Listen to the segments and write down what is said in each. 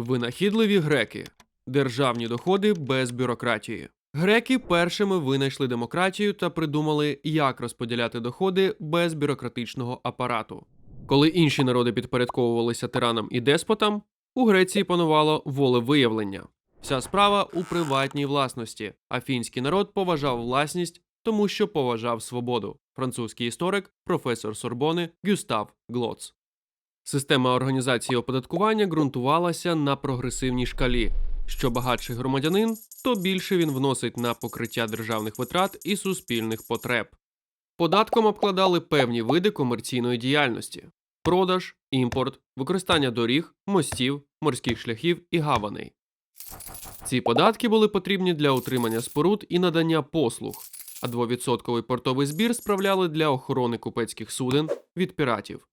Винахідливі греки. Державні доходи без бюрократії. Греки першими винайшли демократію та придумали, як розподіляти доходи без бюрократичного апарату. Коли інші народи підпорядковувалися тиранам і деспотам, у Греції панувало волевиявлення. Вся справа у приватній власності, а фінський народ поважав власність, тому що поважав свободу. Французький історик, професор Сорбони Гюстав Глоц. Система організації оподаткування ґрунтувалася на прогресивній шкалі. Що багатший громадянин, то більше він вносить на покриття державних витрат і суспільних потреб. Податком обкладали певні види комерційної діяльності: продаж, імпорт, використання доріг, мостів, морських шляхів і гаваней. Ці податки були потрібні для утримання споруд і надання послуг, а 2% портовий збір справляли для охорони купецьких суден від піратів.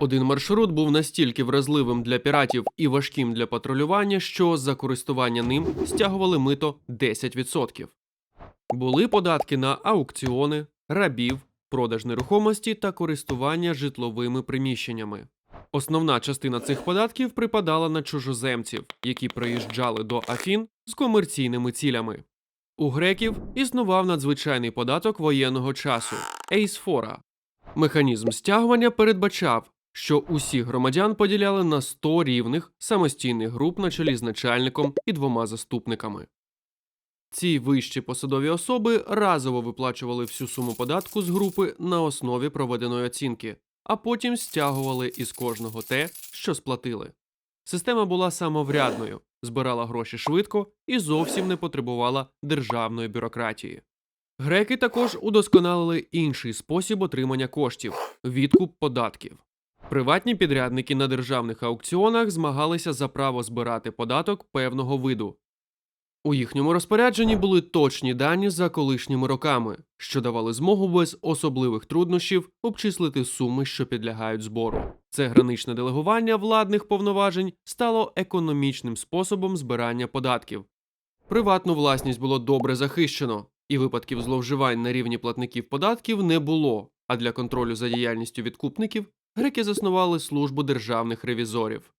Один маршрут був настільки вразливим для піратів і важким для патрулювання, що за користування ним стягували мито 10%. Були податки на аукціони, рабів, продаж нерухомості та користування житловими приміщеннями. Основна частина цих податків припадала на чужоземців, які приїжджали до Афін з комерційними цілями. У греків існував надзвичайний податок воєнного часу ейсфора. Механізм стягування передбачав, що усіх громадян поділяли на 100 рівних самостійних груп на чолі з начальником і двома заступниками. Ці вищі посадові особи разово виплачували всю суму податку з групи на основі проведеної оцінки, а потім стягували із кожного те, що сплатили. Система була самоврядною, збирала гроші швидко і зовсім не потребувала державної бюрократії. Греки також удосконалили інший спосіб отримання коштів відкуп податків. Приватні підрядники на державних аукціонах змагалися за право збирати податок певного виду. У їхньому розпорядженні були точні дані за колишніми роками, що давали змогу без особливих труднощів обчислити суми, що підлягають збору. Це граничне делегування владних повноважень стало економічним способом збирання податків. Приватну власність було добре захищено, і випадків зловживань на рівні платників податків не було. А для контролю за діяльністю відкупників греки заснували службу державних ревізорів.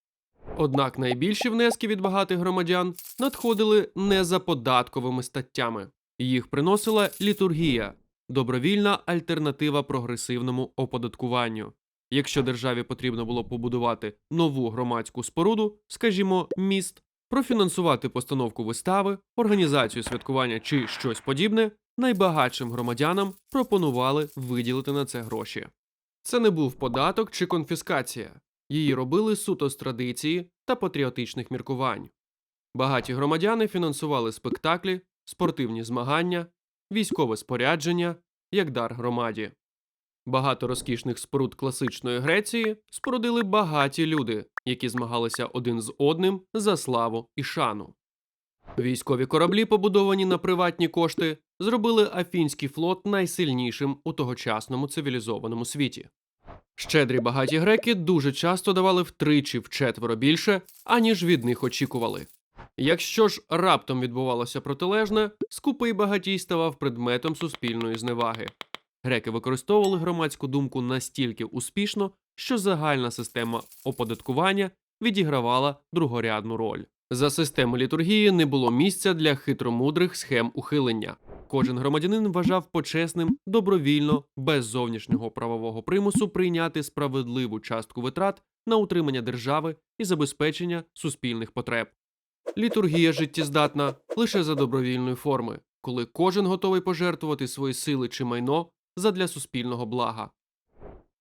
Однак найбільші внески від багатих громадян надходили не за податковими статтями. Їх приносила літургія добровільна альтернатива прогресивному оподаткуванню. Якщо державі потрібно було побудувати нову громадську споруду, скажімо, міст, профінансувати постановку вистави, організацію святкування чи щось подібне, найбагатшим громадянам пропонували виділити на це гроші. Це не був податок чи конфіскація. Її робили суто з традиції та патріотичних міркувань. Багаті громадяни фінансували спектаклі, спортивні змагання, військове спорядження як дар громаді. Багато розкішних споруд класичної Греції спорудили багаті люди, які змагалися один з одним за славу і шану. Військові кораблі, побудовані на приватні кошти, зробили афінський флот найсильнішим у тогочасному цивілізованому світі. Щедрі багаті греки дуже часто давали втричі вчетверо більше, аніж від них очікували. Якщо ж раптом відбувалося протилежне, скупий багатій ставав предметом суспільної зневаги. Греки використовували громадську думку настільки успішно, що загальна система оподаткування відігравала другорядну роль. За системою літургії не було місця для хитромудрих схем ухилення. Кожен громадянин вважав почесним добровільно, без зовнішнього правового примусу прийняти справедливу частку витрат на утримання держави і забезпечення суспільних потреб. Літургія життєздатна лише за добровільної форми, коли кожен готовий пожертвувати свої сили чи майно задля суспільного блага.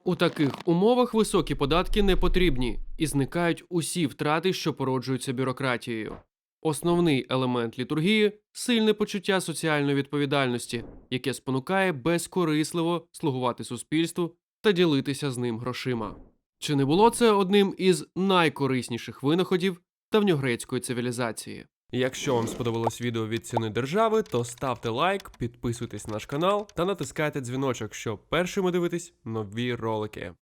У таких умовах високі податки не потрібні і зникають усі втрати, що породжуються бюрократією. Основний елемент літургії сильне почуття соціальної відповідальності, яке спонукає безкорисливо слугувати суспільству та ділитися з ним грошима. Чи не було це одним із найкорисніших винаходів давньогрецької цивілізації? Якщо вам сподобалось відео від ціни держави, то ставте лайк, підписуйтесь на наш канал та натискайте дзвіночок, щоб першими дивитись нові ролики.